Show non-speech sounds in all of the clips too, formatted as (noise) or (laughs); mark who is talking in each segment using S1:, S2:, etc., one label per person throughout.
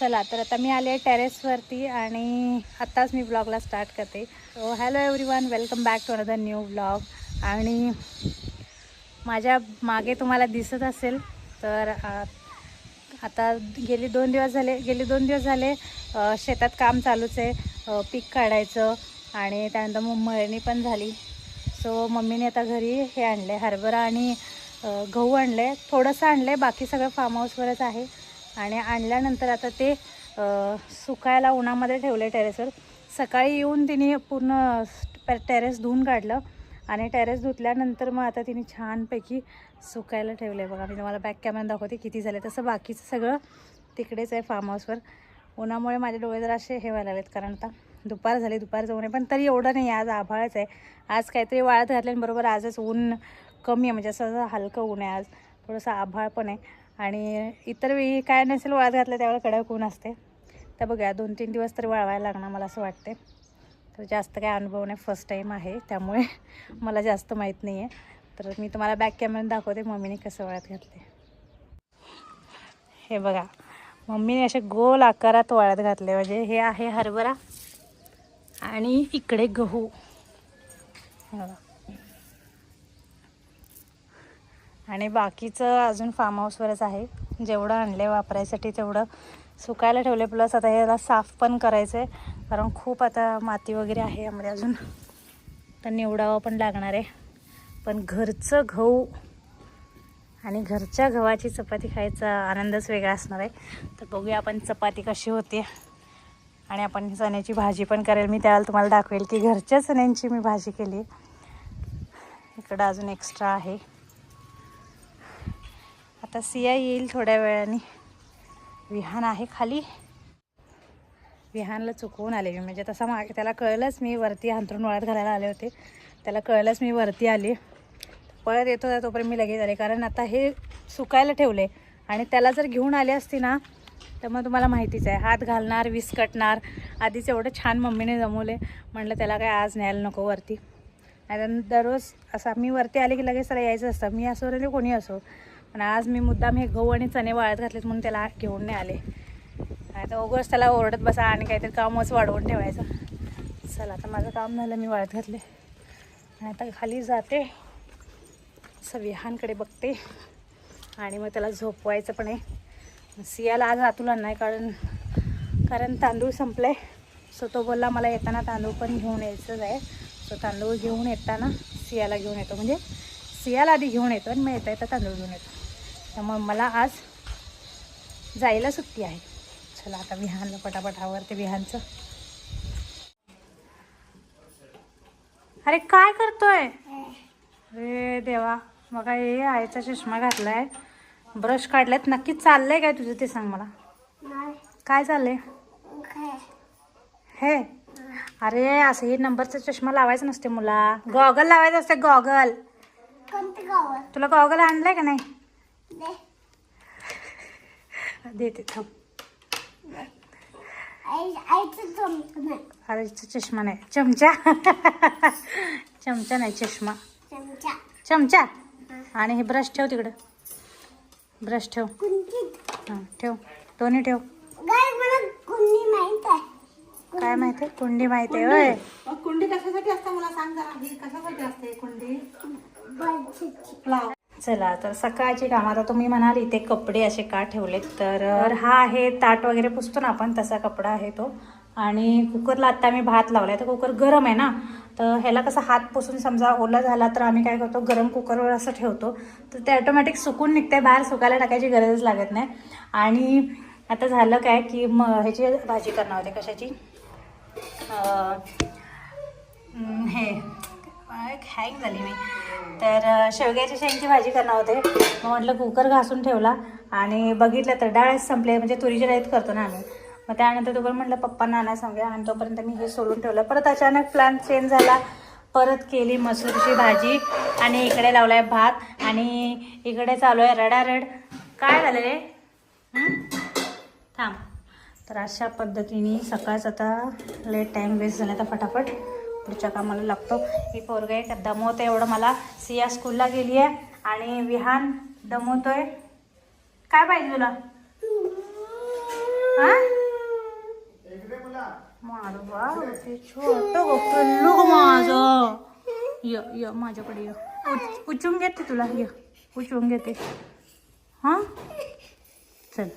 S1: चला तर आता मी आले टेरेसवरती आणि आत्ताच मी ब्लॉगला स्टार्ट करते. So hello everyone welcome back to another new blog आणि माझ्या मागे तुम्हाला दिसत असेल तर आता गेली दोन दिवस झाले गेले दोन दिवस झाले शेतात काम चालूच आहे पीक काढायचं आणि त्यानंतर मग मळणी पण झाली. सो मम्मीने आता घरी हे आणलं आहे हरभरा आणि गहू आणलं आहे थोडंसं आणलं आहे बाकी सगळं फार्म हाऊसवरच आहे. आणि आणल्यानंतर आता ते सुकायला उन्हामध्ये ठेवले टेरेसवर सकाळी येऊन तिने पूर्ण टेरेस धुवून काढलं आणि टेरेस धुतल्यानंतर मग आता तिने छानपैकी सुकायला ठेवलं आहे बघा मी तुम्हाला बॅक कॅमेरा दाखवते किती झाले तसं बाकीचं सगळं तिकडेच आहे फार्म हाऊसवर उन्हामुळे माझे डोळे जर असे हे व्हायला लागलेत कारण आता दुपार झाली दुपार जाऊन आहे. पण तरी एवढं नाही आज आभाळच आहे. आज काहीतरी वाळत घातल्याबरोबर बरोबर आजच ऊन कमी आहे. म्हणजे असं हलकं ऊन आहे आज. थोडंसं आभाळ पण आहे. आणि इतर वेळी काय नसेल वाळत घातलं त्यावेळेला कडक ऊन असते. तर बघूया दोन तीन दिवस तरी वाळवायला लागणार मला असं वाटते तर जास्त काय अनुभव नाही फर्स्ट टाईम आहे त्यामुळे (laughs) मला जास्त माहीत नाही आहे तर मी तुम्हाला बॅक कॅमेरा दाखवते मम्मीने कसं वाळत घातले हे बघा मम्मीने असे गोल आकारात वाळत घातले म्हणजे हे आहे हरभरा आणि इकडे गहू हे बघा आणि बाकीचं अजून फार्म हाऊसवरच आहे. जेवढं आणलं आहे वापरायसाठी तेवढं सुकायला ठेवले प्लस आता ह्याला साफ पण करायचं आहे कारण खूप आता माती वगैरे आहे यामध्ये अजून. तर निवडावं पण लागणार आहे. पण घरचं गहू आणि घरच्या गव्हाची चपाती खायचा आनंदच वेगळा असणार आहे. तर बघूया आपण चपाती कशी होते. आणि आपण चण्याची भाजी पण करेल. मी त्यावेळेला तुम्हाला दाखवेल की घरच्या चण्यांची मी भाजी केली. इकडं अजून एक्स्ट्रा आहे. आता सिया येईल थोड्या वेळाने. विहान आहे खाली. विहानला चुकवून आले मी. म्हणजे तसा मा त्याला कळलंच मी वरती अंतरून वळत घालायला आले होते. त्याला कळलंच मी वरती आले. पळत येत होता तोपर्यंत मी लगेच आले. कारण आता हे सुकायला ठेवले. आणि त्याला जर घेऊन आले असते ना तर मग तुम्हाला माहितीच आहे. हात घालणार विस्कटणार आधीच एवढं छान मम्मीने जमवले. म्हटलं त्याला काय आज न्यायला नको वरती. नाही दररोज असं मी वरती आले की लगेच त्याला यायचं असतं. मी असो रे कोणी असो. पण आज मी मुद्दाम हे गहू आणि चणे वाळत घातलेत म्हणून त्याला घेऊन नाही आले. आता उगाच त्याला ओरडत बसा आणि काहीतरी कामच वाढवून ठेवायचं. चला आता माझं काम झालं मी वाळत घातले. आणि आता खाली जाते. सविहानकडे बघते. आणि मग त्याला झोपवायचं पण आहे. सियाला आज आतुला नाही कारण कारण तांदूळ संपले सो तो बोलला मला येताना तांदूळ पण घेऊन यायचंच आहे. सो तांदूळ घेऊन येताना सियाला घेऊन येतो. म्हणजे सियाला आधी घेऊन येतो आणि मग येता येता तांदूळ घेऊन येतो. त्यामुळे मला आज जायला सुट्टी आहे. चला आता विहानला पटापट आवडते विहानचं. अरे काय करतोय? अरे देवा बघा हे आईचा चष्मा घातलाय. ब्रश काढल्यात नक्की चाललंय काय तुझं ते सांग मला. काय चाललंय? हे. अरे असं हे नंबरचा चष्मा लावायचा नसते मुला. गॉगल लावायचं असते गॉगल? तुला गॉगल आणलाय का नाही? देते थांब.
S2: आईचं
S1: चष्मा नाही. चमचा? (laughs) चमचा नाही चष्मा.
S2: चमचा.
S1: चमचा? आणि हे ब्रश ठेव तिकडं. ब्रश ठेव. हां ठेव. दोन्ही ठेव. काय माहिती आहे? कुंडी माहिती आहे होय.
S3: मग कुंडी कशासाठी असते मला सांग जरा. ही कशासाठी असते कुंडी.
S1: चला तर सकाळची काम. आता तुम्ही म्हणाल इथे कपडे असे का ठेवलेत? तर हा. आहे ताट वगैरे पुसतो ना आपण तसा कपडा आहे तो. आणि कुकरला आत्ता मी भात लावलाय. तर कुकर गरम आहे ना? तर ह्याला कसं हात पुसून समजा ओला झाला तर आम्ही काय करतो गरम कुकरवर असं ठेवतो. तर ते ऑटोमॅटिक सुकून निघते बाहेर सुकायला टाकायची गरजच लागत नाही. आणि आता झालं काय की म ह्याची भाजी करणार होते कशाची? हे. हँग झाली मी. तर शेवग्याची शेवग्याच्या शेंगची भाजी करणार होते. मग म्हटलं कुकर घासून ठेवला आणि बघितलं तर डाळ संपले म्हणजे तुरीच्या डाळीत करतो ना आम्ही. मग त्यानंतर तोपर्यंत म्हटलं पप्पांना आणा सांगूया आणि तोपर्यंत मी हे सोडून ठेवलं. परत अचानक प्लॅन चेंज झाला. परत केली मसूरची भाजी आणि इकडे लावलाय भात आणि इकडे चालू आहे रडारड. काय झालं रे? थांब. तर अशा पद्धतीने सकाळच आता लेट टाईम वेस्ट झाला तर फटाफट. पुढच्या कामाला लागतो. ही पोरग एक आहे एवढं मला. सिया स्कूलला गेली आहे आणि विहान दमवतोय. काय पाहिजे तुला? छोट गो माझं. य य माझ्याकडे य. उचून घेते तुला. ये उचून घेते. हां? चल.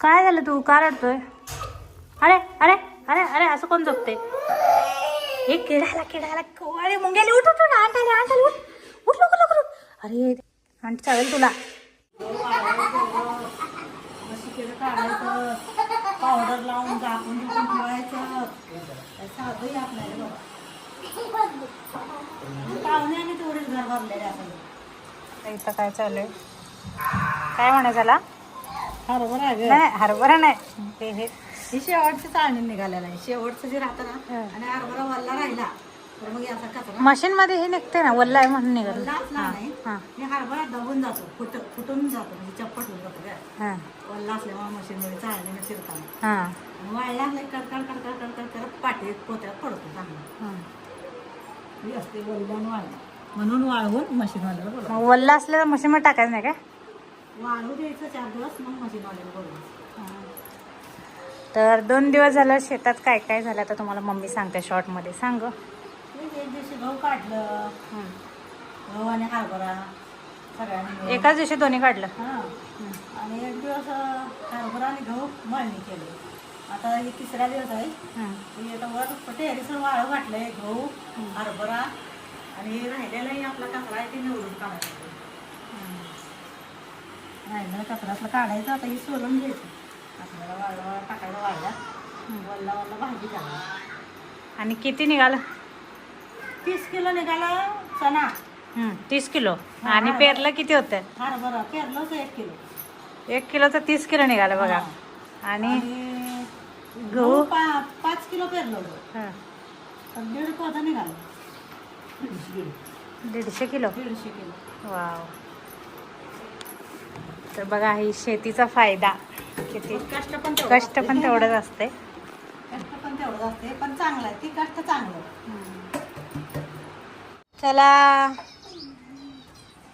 S1: काय झालं तू? का रडतोय? अरे अरे! अरे अरे असं कोण झोपते हे किडाला किडाला अरे मुंग्याली उठ उठ आंट आले आंट आले उठ. उठ लवकर लवकर. अरे आंट चालेल तुला.
S3: पावडर लावून झाकून झुकून ठेवायचं. साधंही आपल्याला बाबा पाहुणे आणि तेवढेच घर भरलेले आपण
S1: इथं काय चालू आहे? काय त्याला
S3: बरोबर आहे
S1: नाही हरभरा नाही. ते हे.
S3: ही शेवटची चाळणी निघालेला आहे. शेवटचं जे राहतं ना. आणि हरभरा वल्ला राहिला तर मग याचा कचरा
S1: मशीन मध्ये हे निघते ना वल्ला आहे म्हणून निघत.
S3: वल्ला असला नाही
S1: हां.
S3: हरभरा दबून जातो फुट फुटून जातो म्हणजे चप्पट होऊन जातो काय
S1: हां.
S3: वल्ला असल्यामुळे मशीनमध्ये चाळणीने फिरताना.
S1: हां.
S3: आणि वाळल्या असल्या कडकड कडकड कडकड करत पाठीत पोत्यात पडतो चांगला.
S1: हां.
S3: असते वल्ल्यानं वाळला म्हणून वाळवून मशीनवाल्याला बोलवतो
S1: मग वल्ला असलं तर मशीन मध्ये टाकायचं नाही काय?
S3: वाळू द्यायचं चार दिवस मग मशीनवाल्याला बोलवायचं
S1: तर दोन दिवस झालं शेतात काय काय झालं आता तुम्हाला मम्मी सांगते शॉर्टमध्ये. सांग
S3: एक दिवशी गहू काढलं. गहू आणि हरभरा सगळ्यांनी.
S1: एकाच दिवशी दोन्ही काढलं?
S3: हां. आणि एक दिवस हरभरा आणि गहू मळणी केली. आता हे तिसरा दिवस आहे.
S1: हं.
S3: हे आता वर टेरिसवर वाळू घातलंय गहू हरभरा. आणि हे राहिलेलाही आपला कचरा आहे ते निवडून काढायचं. राहिलेला कचरा आपला काढायचा आता हे सोलून घ्यायचं. आपल्याला वाळवा टाकायला वाळला. वल्ला वल्ला भाजी करायला
S1: आणि किती निघालं?
S3: तीस किलो निघाला चणा.
S1: हं, तीस किलो. आणि पेरलं किती होतं?
S3: हरभरा पेरलंच एक किलो.
S1: एक किलोचं तीस किलो निघालं बघा. आणि
S3: आणि
S1: गहू?
S3: गहू पा पाच किलो पेरलं होतं.
S1: हं,
S3: तर दीड निघाला.
S1: दीडशे किलो?
S3: दीडशे किलो.
S1: वाव. तर बघा ही शेतीचा फायदा. किती
S3: कष्ट पण तेवढं.
S1: कष्ट पण तेवढंच असते
S3: कष्ट पण तेवढंच असते पण चांगलं आहे. ती कष्ट चांगलं आहे.
S1: चला.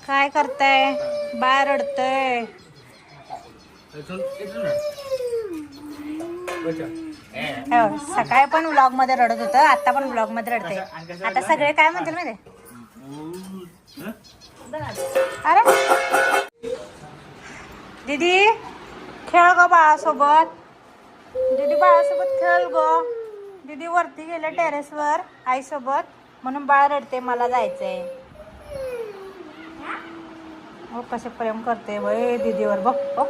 S1: काय करताय? बाळ रडतय हो, सकाळी पण व्लॉगमध्ये रडत होतं आता पण व्लॉगमध्ये रडते आता सगळे काय म्हणतील माहिती अरे दीदी खेळ ग बाळासोबत. दीदी बाळासोबत खेळ ग. दीदी वरती गेले टेरेसवर आईसोबत. म्हणून बाळ रडते मला जायचंय. हो कसे प्रेम करते वय दीदीवर. बघ बघ.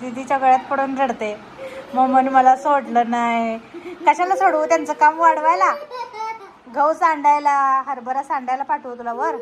S1: दीदीच्या गळ्यात पडून रडते मम्मीने मला सोडलं नाही. कशाला सोडवू? त्यांचं काम वाढवायला. गहू सांडायला हरभरा सांडायला पाठवू तुला वर.